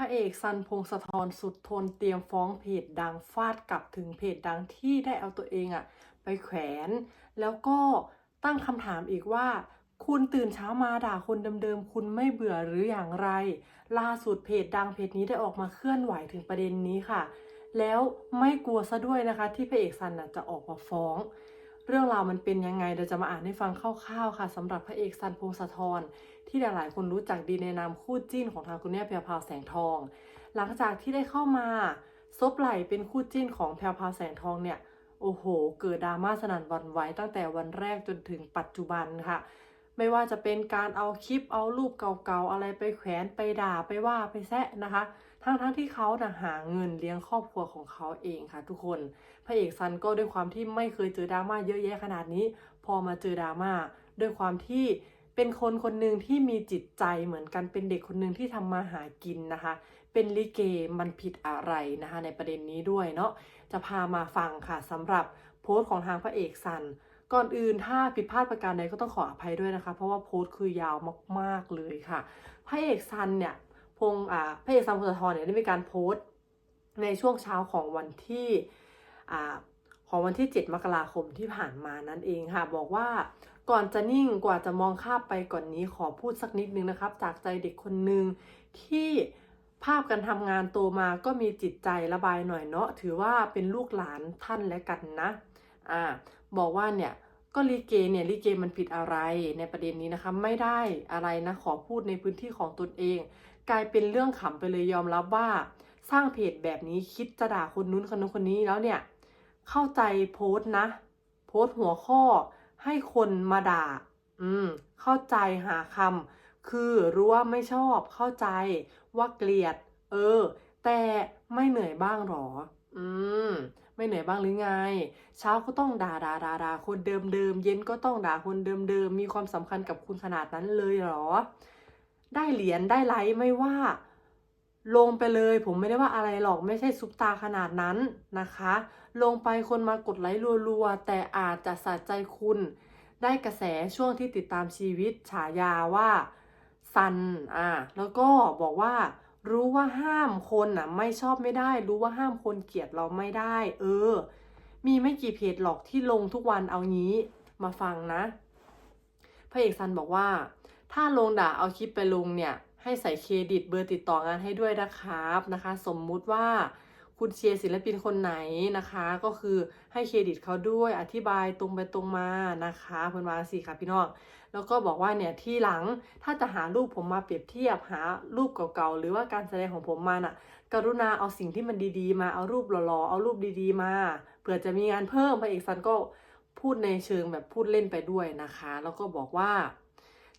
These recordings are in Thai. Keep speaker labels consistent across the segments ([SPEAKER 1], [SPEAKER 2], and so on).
[SPEAKER 1] ระเอกซันพงศธรสุดทนเตรียมฟ้องเพจดังฟาดกลับถึงเพจดังที่ได้เอาตัวเองอะไปแขวน แล้วก็ตั้งคำถามอีกว่า คุณตื่นเช้ามาด่าคนเดิมๆ คุณไม่เบื่อหรืออย่างไร ล่าสุดเพจดังเพจนี้ได้ออกมาเคลื่อนไหวถึงประเด็นนี้ค่ะ แล้วไม่กลัวซะด้วยนะคะที่พระเอกซันะจะออกมาฟ้อง เรื่องราวมันเป็นยังไงเราจะมาอ่านให้ฟังคร่าวๆค่ะสำหรับพระเอกซันพงศธรที่หลายๆคนรู้จักดีในนามคู่จิ้นของทางคุณแม่แพรพาวแสงทอง หลังจากที่ได้เข้ามาซบไหลเป็นคู่จิ้นของแพรพาวแสงทองเนี่ยโอ้โห เกิดดราม่าสนั่นวันไหวตั้งแต่วันแรกจนถึงปัจจุบันค่ะ ไม่ว่าจะเป็นการเอาคลิปเอารูปเก่าๆอะไรไปแขวนไปด่าไปว่าไปแซะนะคะ ทั้งๆทที่เขานะหาเงินเลี้ยงครอบครัวของเขาเองค่ะ ทุกคนพระเอกซันก็ด้วยความที่ไม่เคยเจอดราม่าเยอะแยะขนาดนี้ พอมาเจอดราม่าด้วยความที่เป็นคนคนหนึ่งที่มีจิตใจเหมือนกันเป็นเด็กคนหนึ่งที่ทำมาหากินนะคะ เป็นลิเกมันผิดอะไรนะคะ ในประเด็นนี้ด้วยเนาะจะพามาฟังค่ะสำหรับโพสต์ของทางพระเอกซัน ก่อนอื่นถ้าผิดพลาดประการใดก็ต้องขออภัยด้วยนะคะ เพราะว่าโพสต์คือยาวมากๆเลยค่ะพระเอกซันเนี่ยพงอ่าพระเอกซันพงศธรเนี่ยได้มีการโพสต์ในช่วงเช้าของวันที่อ่าของวันที่ 7 มกราคมที่ผ่านมานั่นเองค่ะ บอกว่าก่อนจะนิ่งกว่าจะมองข้ามไปก่อนนี้ขอพูดสักนิดนึงนะครับ จากใจเด็กคนหนึ่งที่ภาพการทำงานโตมาก็มีจิตใจระบายหน่อยเนาะถือว่าเป็นลูกหลานท่านและกันนะอ่า บอกว่าเนี่ยก็ลิเกเนี่ยลิเกมันผิดอะไรในประเด็นนี้นะคะไม่ได้อะไรนะขอพูดในพื้นที่ของตนเอง กลายเป็นเรื่องขำไปเลยยอมรับว่า สร้างเพจแบบนี้คิดจะด่าคนนู้นคนนู้นคนนี้แล้วเนี่ยเข้าใจโพสต์นะ โพสต์หัวข้อให้คนมาด่า อืม เข้าใจหาคำคือรู้ว่าไม่ชอบเข้าใจว่าเกลียด เออ แต่ไม่เหนื่อยบ้างหรอ อืม ไม่เหนื่อยบ้างหรือไง เช้าก็ต้องด่าด่าด่าด่าคนเดิมเดิมเย็นก็ต้องด่าคนเดิมเดิมมีความสำคัญกับคุณขนาดนั้นเลยเหรอ ได้เหรียญได้ไลค์ไม่ว่า ลงไปเลย ผมไม่ได้ว่าอะไรหรอกไม่ใช่ซุปตาขนาดนั้นนะคะ ลงไปคนมากดไลค์รัวๆ แต่อาจจะสะใจคุณ ได้กระแสช่วงที่ติดตามชีวิตฉายาว่าซันอ่าแล้วก็บอกว่า รู้ว่าห้ามคนอะ ไม่ชอบไม่ได้ รู้ว่าห้ามคนเกลียดเราไม่ได้ เออ มีไม่กี่เพจหรอกที่ลงทุกวันเอางี้มาฟังนะพระเอกซันบอกว่า ถ้าลงด่าเอาคลิปไปลงเนี่ย ให้ใส่เครดิตเบอร์ติดต่องานให้ด้วยนะครับนะคะ สมมุติว่า คุณเชียร์ศิลปินคนไหนนะคะ ก็คือให้เครดิตเขาด้วยอธิบายตรงไปตรงมานะคะเพื่อนวาสิค่ะพี่น้องแล้วก็บอกว่าเนี่ยที่หลังถ้าจะหารูปผมมาเปรียบเทียบหารูปเก่าๆหรือว่าการแสดงของผมมาน่ะ กรุณาเอาสิ่งที่มันดีๆ มาเอารูปหล่อๆเอารูปดีๆ มาเผื่อจะมีงานเพิ่มพระเอกซันก็พูดในเชิงแบบพูดเล่นไปด้วยนะคะ แล้วก็บอกว่า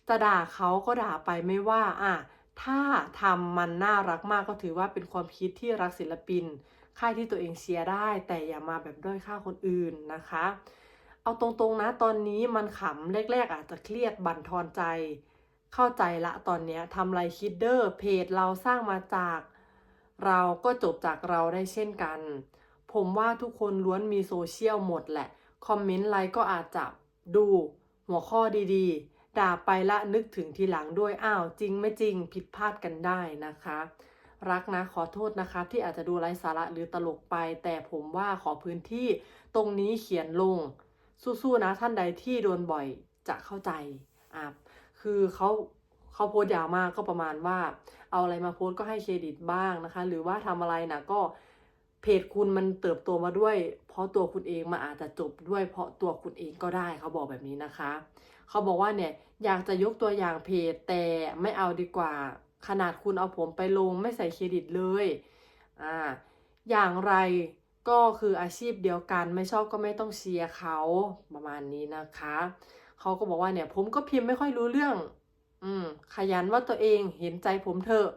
[SPEAKER 1] จะด่าเขาก็ด่าไปไม่ว่าอะ ถ้าทำมันน่ารักมากก็ถือว่าเป็นความคิดที่รักศิลปิน ค่ายที่ตัวเองเชียร์ได้ แต่อย่ามาแบบด้อยค่าคนอื่นนะคะ เอาตรงๆนะตอนนี้มันขำแรกๆ อาจจะเครียดบั่นทอนใจ เข้าใจละตอนเนี้ยทำไรคิดเดอร์เพจเราสร้างมาจาก เราก็จบจากเราได้เช่นกัน ผมว่าทุกคนล้วนมีโซเชียลหมดแหละ คอมเมนต์ไลค์ก็อาจจะดูหัวข้อดีๆ ด่าไปละนึกถึงทีหลังด้วยอ้าวจริงไม่จริงผิดพลาดกันได้นะคะ รักนะขอโทษนะครับที่อาจจะดูไร้สาระหรือตลกไป แต่ผมว่าขอพื้นที่ตรงนี้เขียนลง สู้ๆนะท่านใดที่โดนบ่อยจะเข้าใจอะคือเขาเขาโพสต์ยาวมากก็ประมาณว่า เอาอะไรมาโพสต์ก็ให้เครดิตบ้างนะคะ หรือว่าทำอะไรนะก็เพจคุณมันเติบโตมาด้วย เพราะตัวคุณเองมันอาจจะจบด้วยเพราะตัวคุณเองก็ได้เขาบอกแบบนี้นะคะ เขาบอกว่าเนี่ยอยากจะยกตัวอย่างเพจแต่ไม่เอาดีกว่า ขนาดคุณเอาผมไปลงไม่ใส่เครดิตเลยอ่าอย่างไรก็คืออาชีพเดียวกันไม่ชอบก็ไม่ต้องเชียร์เขาประมาณนี้นะคะเขาก็บอกว่าเนี่ยผมก็พิมพ์ไม่ค่อยรู้เรื่อง อืมขยันว่าตัวเองเห็นใจผมเถอะ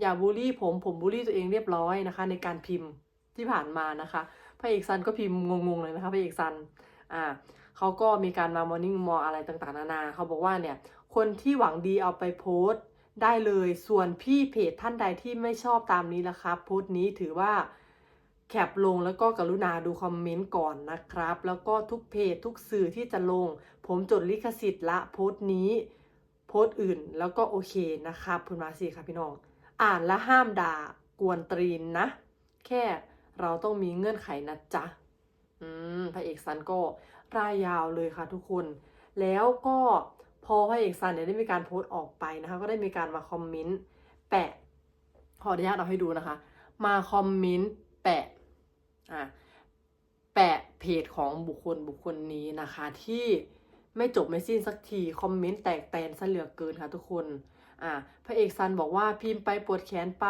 [SPEAKER 1] อย่าบูลลี่ผมผมบูลลี่ตัวเองเรียบร้อยนะคะ ในการพิมพ์ที่ผ่านมานะคะพระเอกซันก็พิมพ์งงๆเลยนะคะพระเอกซันอ่า เขาก็มีการมามอร์นิ่งมออะไรต่างๆ นานาเขาบอกว่าเนี่ยคนที่หวังดีเอาไปโพสต์ได้เลยส่วนพี่เพจท่านใดที่ไม่ชอบตามนี้ละครับโพสต์นี้ถือว่าแคปลงแล้วก็กรุณาดูคอมเมนต์ก่อนนะครับ แล้วก็ทุกเพจทุกสื่อที่จะลง ผมจดลิขสิทธิ์ละโพสต์นี้ โพสต์อื่นแล้วก็โอเคนะครับคุณมาสิค่ะพี่น้อง อ่านและห้ามด่ากวนตรีนนะ แค่เราต้องมีเงื่อนไขนะจ๊ะ พระเอกซันก็ร่ายยาวเลยค่ะทุกคน แล้วก็พอพระเอกซันเนี่ยได้มีการโพสต์ออกไปนะคะ ก็ได้มีการมาคอมเมนต์แปะ ขออนุญาตเอาให้ดูนะคะ มาคอมเมนต์แปะ อะ แปะเพจของบุคคลบุคคลนี้นะคะ ที่ไม่จบไม่สิ้นสักที คอมเมนต์แตกแตนซะเหลือเกินค่ะทุกคน อะ พระเอกซันบอกว่าพิมพ์ไปปวดแขนไป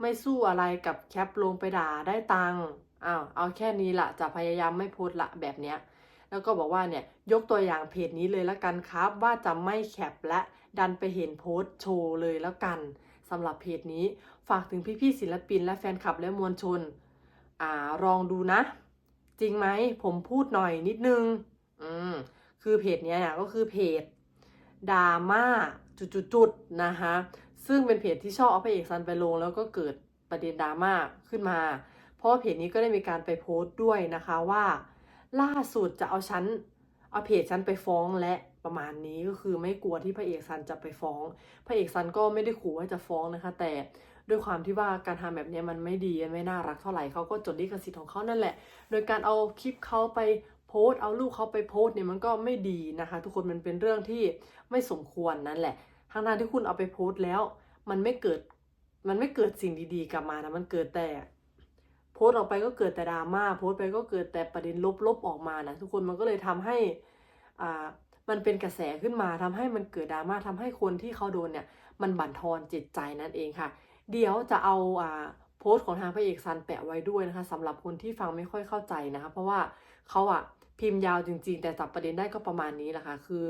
[SPEAKER 1] ไม่สู้อะไรกับแคปลงไปด่าได้ตังค์ อ้าวเอาแค่นี้ละจะพยายามไม่โพสละแบบเนี้ยแล้วก็บอกว่าเนี่ยยกตัวอย่างเพจนี้เลยละกันครับ ว่าจะไม่แคปและดันไปเห็นโพสโชว์เลยแล้วกันสำหรับเพจนี้ฝากถึงพี่ๆศิลปิน และแฟนคลับและมวลชนอ่าลองดูนะ จริงไหมผมพูดหน่อยนิดนึงอืมคือเพจเนี้ยเนี่ยก็คือเพจดราม่าจุดๆนะคะซึ่งเป็นเพจที่ชอบเอาพระเอกซันไปลง แล้วก็เกิดประเด็นดราม่าขึ้นมา ราะว่าเพจนี้ก็ได้มีการไปโพสต์ด้วยนะคะว่า ล่าสุดจะเอาฉันเอาเพจฉันไปฟ้องและประมาณนี้ก็คือไม่กลัวที่พระเอกซันจะไปฟ้อง พระเอกซันก็ไม่ได้ขู่ว่าจะฟ้องนะคะ แต่ด้วยความที่ว่าการทำแบบนี้มันไม่ดีไม่น่ารักเท่าไหร่เขาก็จดลิขสิทธิ์ของเขานั่นแหละ โดยการเอาคลิปเขาไปโพสเอารูปเขาไปโพสเนี่ยมันก็ไม่ดีนะคะ ทุกคนมันเป็นเรื่องที่ไม่สมควรนั่นแหละทั้งนั้นที่คุณเอาไปโพสแล้ว มันไม่เกิดมันไม่เกิดสิ่งดีๆกลับมานะมันเกิดแต่ โพสต์ออกไปก็เกิดแต่ดราม่าโพสต์ไปก็เกิดแต่ประเด็นลบๆออกมานะทุกคนมันก็เลยทำให้อ่ามันเป็นกระแสขึ้นมาทำให้มันเกิดดราม่าทำให้คนที่เขาโดนเนี่ยมันบั่นทอนจิตใจนั่นเองค่ะ เดี๋ยวจะเอาอ่าโพสต์ของทางพระเอกซันแปะไว้ด้วยนะคะสำหรับคนที่ฟังไม่ค่อยเข้าใจนะคะ เพราะว่าเขาอะพิมพ์ยาวจริง ๆ แต่จับประเด็นได้ก็ประมาณนี้แหละค่ะคือ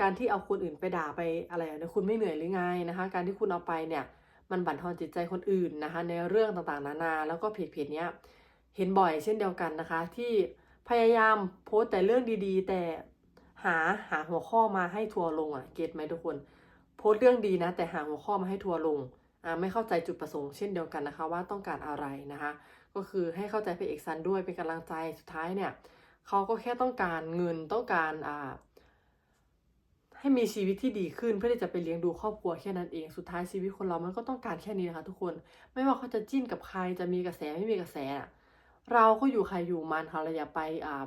[SPEAKER 1] การที่เอาคนอื่นไปด่าไปอะไรเนี่ยคุณไม่เหนื่อยหรือไงนะคะ การที่คุณเอาไปเนี่ย มันบั่นทอนจิตใจคนอื่นนะคะ ในเรื่องต่างๆนานา แล้วก็เพจเพจเนี้ยเห็นบ่อยเช่นเดียวกันนะคะ ที่พยายามโพสต์แต่เรื่องดีๆ แต่หาหาหัวข้อมาให้ทัวลงอะเก็ตไหมทุกคน โพสต์เรื่องดีนะ แต่หาหัวข้อมาให้ทัวลงอ่าไม่เข้าใจจุดประสงค์เช่นเดียวกันนะคะ ว่าต้องการอะไรนะคะ ก็คือให้เข้าใจพระเอกซันด้วยเป็นกำลังใจสุดท้ายเนี่ยเขาก็แค่ต้องการเงินต้องการอ่า ให้มีชีวิตที่ดีขึ้นเพื่อที่จะไปเลี้ยงดูครอบครัวแค่นั้นเอง สุดท้ายชีวิตคนเรามันก็ต้องการแค่นี้นะคะทุกคน ไม่ว่าเขาจะจิ้นกับใครจะมีกระแสไม่มีกระแส เราก็อยู่ใครอยู่มันค่ะเราอย่าไปอ่า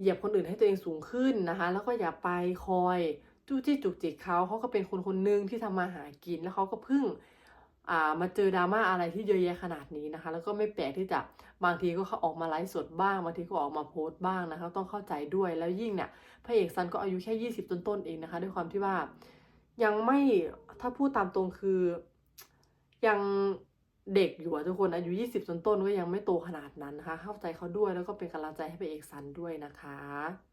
[SPEAKER 1] เหยียบคนอื่นให้ตัวเองสูงขึ้นนะคะ แล้วก็อย่าไปคอยจู้จี้จุกจิกเขาเขาก็เป็นคนคนหนึ่งที่ทำมาหากินแล้วเขาก็พึ่ง มาเจอดราม่าอะไรที่เยอะแยะขนาดนี้นะคะ แล้วก็ไม่แปลกที่จะบางทีก็เขาออกมาไลฟ์สดบ้างบางทีก็ออกมาโพสต์บ้างนะคะต้องเข้าใจด้วยแล้วยิ่งเนี่ยพระเอกซันก็อายุแค่ยี่สิบต้นๆเองนะคะ ด้วยความที่ว่ายังไม่ถ้าพูดตามตรงคือ ยังเด็กอยู่ทุกคนอายุยี่สิบต้นๆก็ยังไม่โตขนาดนั้นนะคะ เข้าใจเขาด้วยแล้วก็เป็นกำลังใจให้พระเอกซันด้วยนะคะ